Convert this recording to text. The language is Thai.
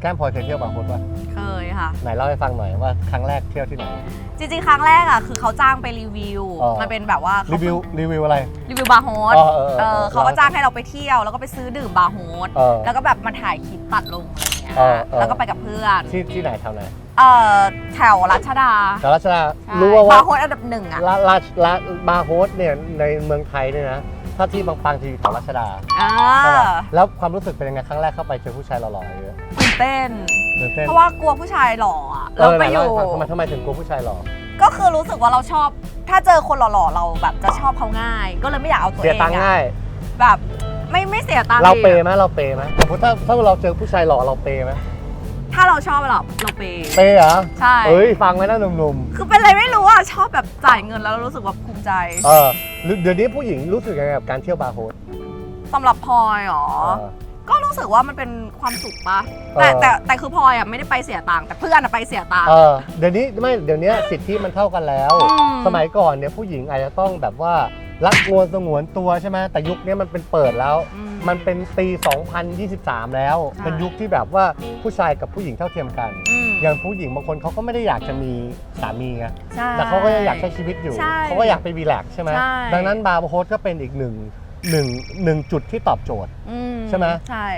แก้มพลอยเคยเที่ยวบาร์โฮสป่ะเคยค่ะ ไหนเล่าให้ฟังหน่อยว่าครั้งแรกเที่ยวที่ไหน จริงๆ ครั้งแรกอะคือเขาจ้างไปรีวิว อ๋อ มันเป็นแบบว่าเขารีวิวรีวิวอะไร รีวิวบาร์โฮสอ๋อเออเออเออเขาก็จ้างให้เราไปเที่ยว แล้วก็ไปซื้อดื่มบาร์โฮสเออแล้วก็แบบมาถ่ายคลิปตัดลงอะไรอย่างเงี้ยเออเออ แล้วก็ไปกับเพื่อนที่ที่ไหนแถวไหนเอ่อแถวรัชดาแต่รัชดาใช่รู้ว่าบาว่าร์โฮสอันดับหนึ่งอะร้านร้านร้านบาร์โฮสเนี่ยในเมืองไทยเนี่ยนะ ถ้าที่ปังๆที่แถวรัชดาอ่าใช่ป่ะแล้วความรู้สึกเป็นยังไงครั้งแรกเข้าไปเจอผู้ชายหล่อๆเยอะตื่นเต้น ตื่นเต้นเพราะว่ากลัวผู้ชายหล่ออะเอเราอไหไปนอเล่ายู่ ให้ฟังทำไมทำไมถึงกลัวผู้ชายหล่อก็คือรู้สึกว่าเราชอบ ถ้าเจอคนหล่อๆ เราแบบจะชอบเขาง่าย ก็เลยไม่อยากเอาตัวเสีเอยงตังค์อะง่าย แบบไม่ไม่เสียตังค์เราดีเปย์ไหมเราเปย์ไหมสมมติถ้าถ้าเราเจอผู้ชายหล่อเราเปย์ไหม ถ้าเราชอบเราเราเปย์เปย์เหรอใช่ เอ้ย ฟังไว้นะหนุ่มคือเป็นอะไรไม่รู้อะ ชอบแบบจ่ายเงินแล้วรู้สึกว่าภูมิใจๆเออเดี๋ยวนี้ผู้หญิงรู้สึกยังไงกับการเที่ยวบาร์โฮสสำหรับพลอยเหรอ เออ ก็รู้สึกว่ามันเป็นความสุขปะเออแต่แต่แต่คือพลอยอะไม่ได้ไปเสียตังค์แต่เพื่อนอะไปเสียตังค์ เออเดี๋ยวนี้ไม่เดี๋ยวนี้สิทธิมันเท่ากันแล้ว อืม สมัยก่อนเนี่ยผู้หญิงอาจจะต้องแบบว่า รักงวนสงวนตัวใช่ไหมแต่ยุคนี้มันเป็นเปิดแล้ว อืมันเป็นปี 2023 แล้วใช่เป็นยุคที่แบบว่าผู้ชายกับผู้หญิงเท่าเทียมกัน อืม อย่างผู้หญิงบางคนเขาก็ไม่ได้อยากจะมีสามีไงใช่ แต่เขาก็ยังอยากใช้ชีวิตอยู่ ใช่เขาก็อยากไปรีแลกซ์ใช่ไหมใช่ ดังนั้นบาร์โฮสก็เป็นอีกหนึ่งหนึ่งหนึ่งจุดที่ตอบโจทย์ อืใช่ไหม ใช่